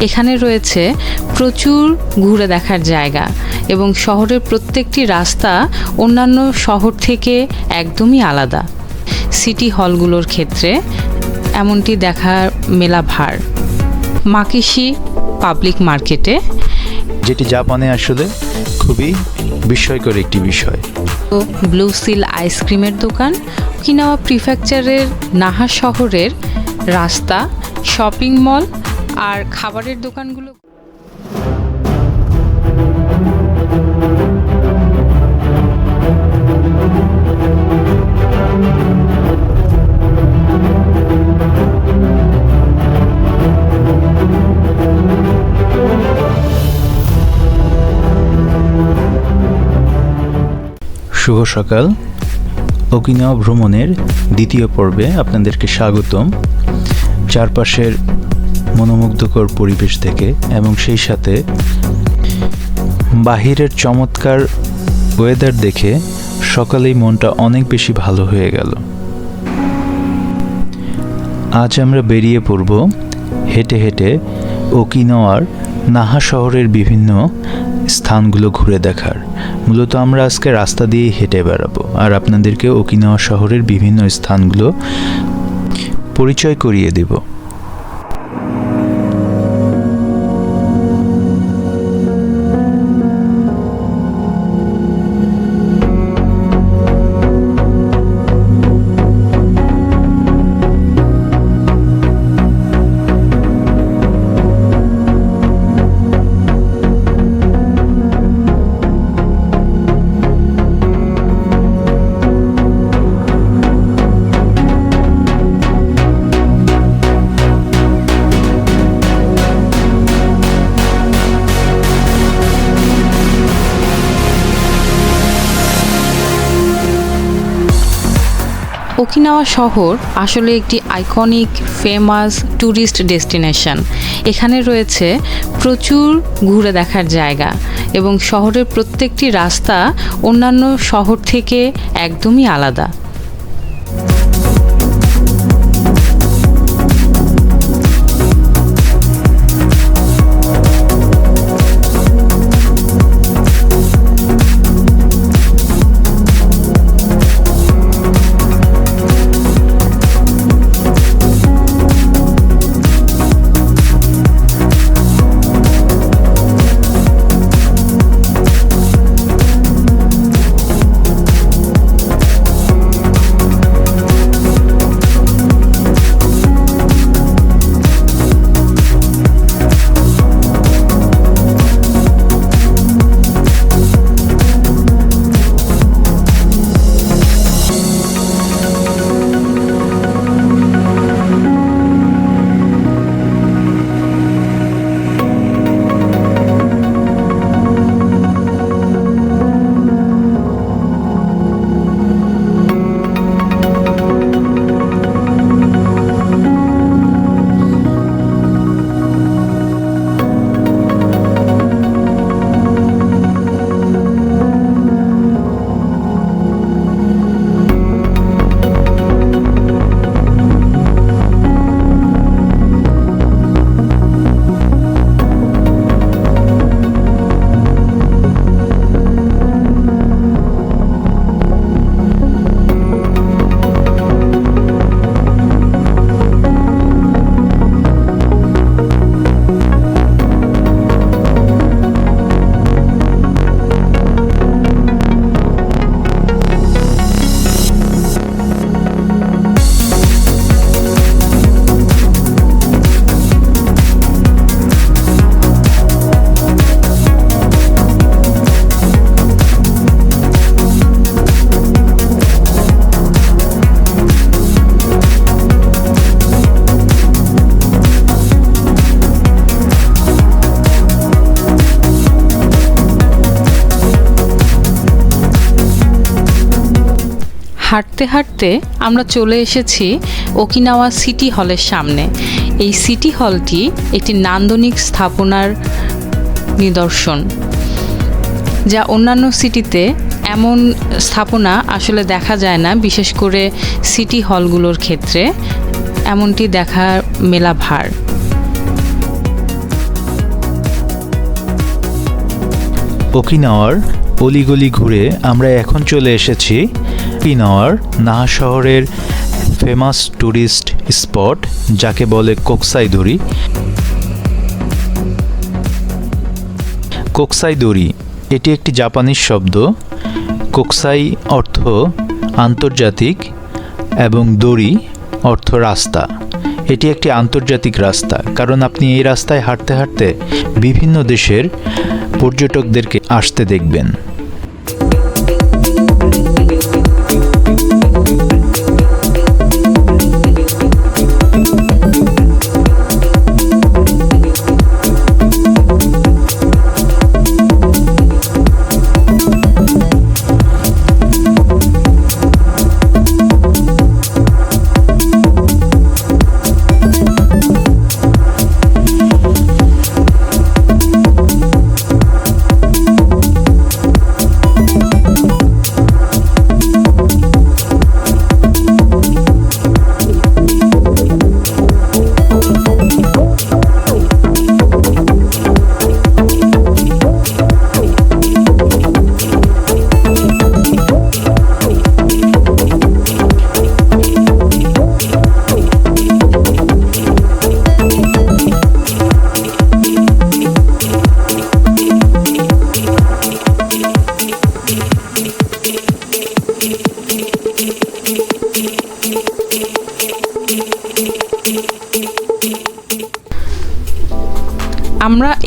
এখানে রয়েছে প্রচুর ঘুরে দেখার জায়গা এবং শহরের প্রত্যেকটি রাস্তা অন্যান্য শহর থেকে একদমই আলাদা। সিটি হলগুলোর ক্ষেত্রে এমনটি দেখার মেলা ভার। মাকিশি পাবলিক মার্কেটে যেটি জাপানে আসলে খুবই বিস্ময়কর একটি বিষয়। ব্লু সিল আইসক্রিমের দোকান কিনাওয়া প্রিফেকচারের নাহা শহরের রাস্তা শপিং মল আর খাবারের দোকানগুলো শুভ সকাল। ওকিনাওয়া ভ্রমণের দ্বিতীয় পর্বে আপনাদেরকে স্বাগতম। চারপাশের মনোমুগ্ধকর পরিবেশ থেকে এবং সেই সাথে বাহিরের চমৎকার ওয়েদার দেখে সকালেই মনটা অনেক বেশি ভালো হয়ে গেল। আজ আমরা বেরিয়ে পড়ব হেঁটে হেঁটে ওকিনাওয়ার নাহা শহরের বিভিন্ন স্থানগুলো ঘুরে দেখার। মূলত আমরা আজকে রাস্তা দিয়েই হেঁটে বেড়াবো আর আপনাদেরকে ওকিনাওয়া শহরের বিভিন্ন স্থানগুলো পরিচয় করিয়ে দেব। ওকিনাওয়া শহর আসলে একটি আইকনিক ফেমাস ট্যুরিস্ট ডেস্টিনেশন এখানে রয়েছে প্রচুর ঘুরে দেখার জায়গা এবং শহরের প্রত্যেকটি রাস্তা অন্যান্য শহর থেকে একদমই আলাদা। হাঁটতে হাঁটতে আমরা চলে এসেছি ওকিনাওয়া সিটি হলের সামনে। এই সিটি হলটি একটি নান্দনিক স্থাপনার নিদর্শন, যা অন্যান্য সিটিতে এমন স্থাপনা আসলে দেখা যায় না, বিশেষ করে সিটি হলগুলোর ক্ষেত্রে। এমনটি দেখার মেলা ভার। ওকিনাওয়ার অলিগলি ঘুরে আমরা এখন চলে এসেছি ওকিনাওয়ার নাহা শহরের ফেমাস ট্যুরিস্ট স্পট যাকে বলে কোকসাইদুরি কোকসাইদুরি এটি একটি জাপানিজ শব্দ। কোকসাই অর্থ আন্তর্জাতিক এবং দড়ি অর্থ রাস্তা। এটি একটি আন্তর্জাতিক রাস্তা, কারণ আপনি এই রাস্তায় হাঁটতে হাঁটতে বিভিন্ন দেশের পর্যটকদেরকে আসতে দেখবেন।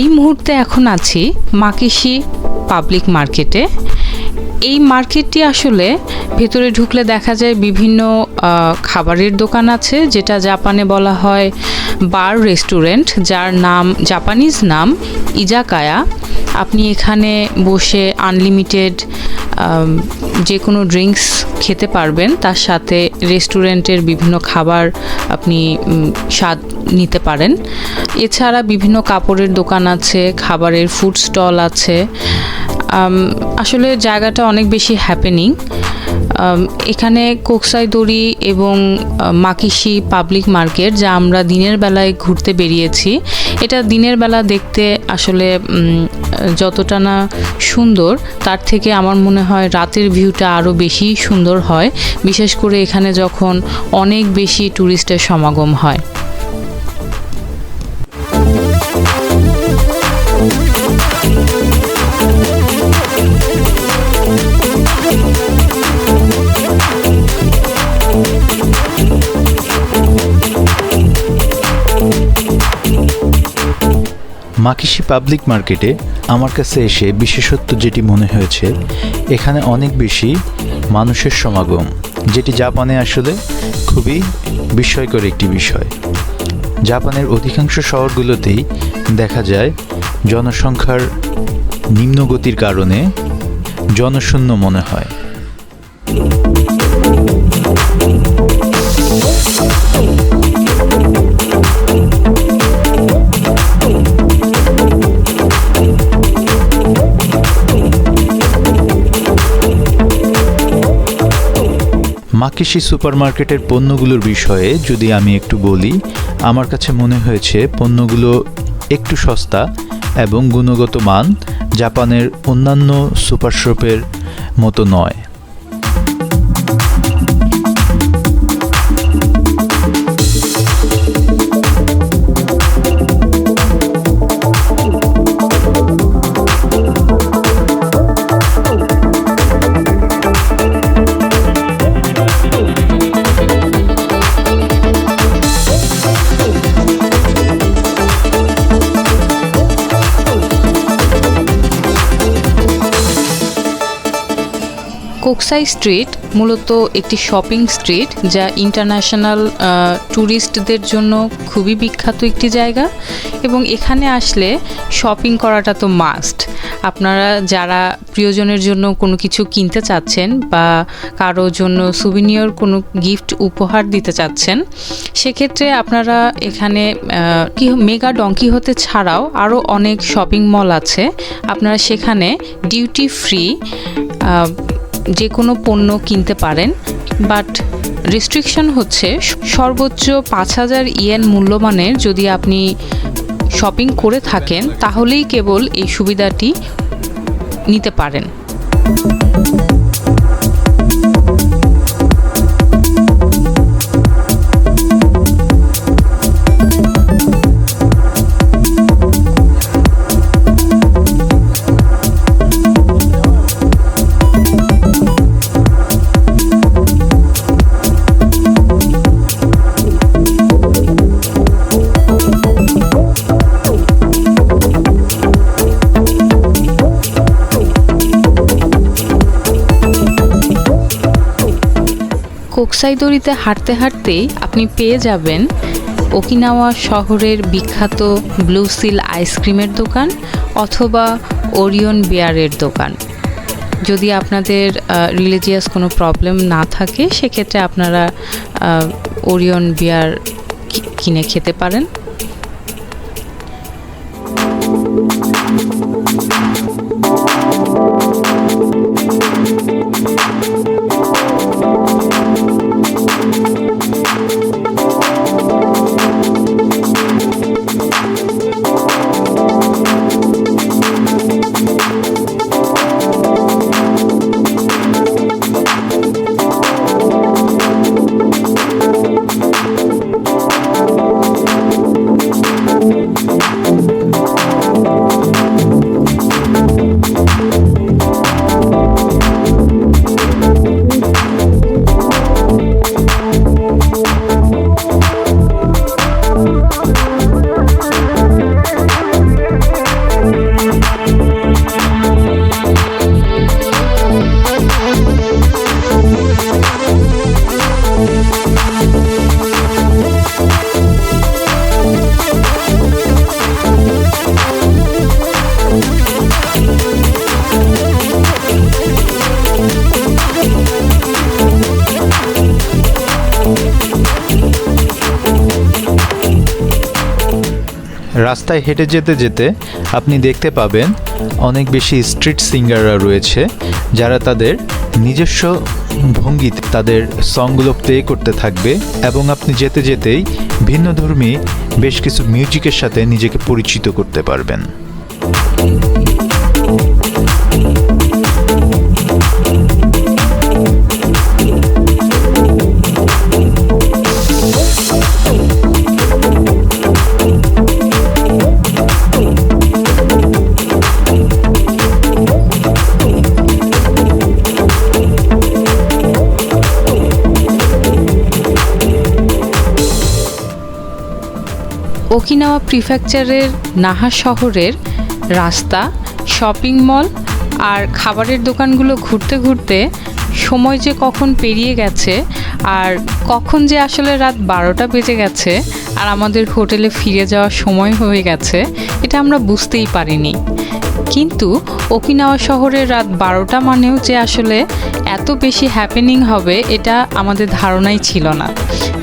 এই মুহূর্তে এখন আছি মাকিশি পাবলিক মার্কেটে। এই মার্কেটটি আসলে ভেতরে ঢুকলে দেখা যায় বিভিন্ন খাবারের দোকান আছে, যেটা জাপানে বলা হয় বার রেস্টুরেন্ট, যার নাম, জাপানিজ নাম ইজাকায়া। আপনি এখানে বসে আনলিমিটেড যে কোনো ড্রিঙ্কস খেতে পারবেন, তার সাথে রেস্টুরেন্টের বিভিন্ন খাবার আপনি স্বাদ নিতে পারেন। এছাড়া বিভিন্ন কাপড়ের দোকান আছে, খাবারের ফুড স্টল আছে। আসলে জায়গাটা অনেক বেশি হ্যাপেনিং এখানে কোকসাই দড়ি এবং মাকিশি পাবলিক মার্কেট যা আমরা দিনের বেলায় ঘুরতে বেরিয়েছি। এটা দিনের বেলা দেখতে আসলে যতটা না সুন্দর, তার থেকে আমার মনে হয় রাতের ভিউটা আরও বেশি সুন্দর হয়। বিশেষ করে এখানে যখন অনেক বেশি ট্যুরিস্টের সমাগম হয়। মাকিশি পাবলিক মার্কেটে আমার কাছে এসে বিশেষত্ব যেটি মনে হয়েছে, এখানে অনেক বেশি মানুষের সমাগম, যেটি জাপানে আসলে খুবই বিস্ময়কর একটি বিষয়। জাপানের অধিকাংশ শহরগুলোতেই দেখা যায় জনসংখ্যার নিম্নগতির কারণে জনশূন্য মনে হয়। মাকিশি সুপারমার্কেটের পণ্যগুলোর বিষয়ে যদি আমি একটু বলি, আমার কাছে মনে হয়েছে পণ্যগুলো একটু সস্তা এবং গুণগত মান জাপানের অন্যান্য সুপার শপের মতো নয়। কোকসাই স্ট্রিট মূলত একটি শপিং স্ট্রিট যা ইন্টারন্যাশনাল ট্যুরিস্টদের জন্য খুবই বিখ্যাত একটি জায়গা এবং এখানে আসলে শপিং করাটা তো মাস্ট আপনারা যারা প্রিয়জনের জন্য কোনো কিছু কিনতে চাচ্ছেন বা কারও জন্য সুবিনিয়র কোনো গিফট উপহার দিতে চাচ্ছেন, সেক্ষেত্রে আপনারা এখানে কি মেগা ডঙ্কি হতে ছাড়াও আরও অনেক শপিং মল আছে। আপনারা সেখানে ডিউটি ফ্রি যে কোনো পণ্য কিনতে পারেন, বাট রেস্ট্রিকশন হচ্ছে সর্বোচ্চ পাঁচ হাজার ইয়েন মূল্যমানের যদি আপনি শপিং করে থাকেন, তাহলেই কেবল এই সুবিধাটি নিতে পারেন। কোকসাইদরিতে হাঁটতে হাঁটতেই আপনি পেয়ে যাবেন ওকিনাওয়া শহরের বিখ্যাত ব্লু সিল আইসক্রিমের দোকান অথবা ওরিয়ন বিয়ারের দোকান। যদি আপনাদের রিলিজিয়াস কোনো প্রবলেম না থাকে, সেক্ষেত্রে আপনারা ওরিয়ন বিয়ার কিনে খেতে পারেন। রাস্তায় হেঁটে যেতে যেতে আপনি দেখতে পাবেন অনেক বেশি স্ট্রিট সিঙ্গাররা রয়েছে, যারা তাদের নিজস্ব ভঙ্গিতে তাদের সংগুলো প্লে করতে থাকবে এবং আপনি যেতে যেতেই ভিন্নধর্মী বেশ কিছু মিউজিকের সাথে নিজেকে পরিচিত করতে পারবেন। ওকিনাওয়া প্রিফেকচারের নাহা শহরের রাস্তা, শপিং মল আর খাবারের দোকানগুলো ঘুরতে ঘুরতে সময় যে কখন পেরিয়ে গেছে আর কখন যে আসলে রাত বারোটা বেজে গেছে আর আমাদের হোটেলে ফিরে যাওয়ার সময় হয়ে গেছে, এটা আমরা বুঝতেই পারিনি। কিন্তু ওকিনাওয়া শহরের রাত বারোটা মানেও যে আসলে এত বেশি হ্যাপেনিং হবে, এটা আমাদের ধারণাই ছিল না।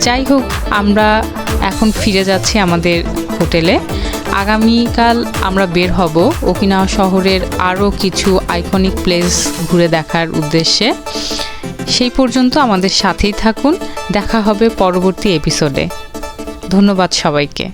যাই হোক, আমরা এখন ফিরে যাচ্ছি আমাদের হোটেলে। আগামীকাল আমরা বের হব ওকিনাওয়া শহরের আরও কিছু আইকনিক প্লেস ঘুরে দেখার উদ্দেশ্যে। সেই পর্যন্ত আমাদের সাথেই থাকুন। দেখা হবে পরবর্তী এপিসোডে ধন্যবাদ সবাইকে।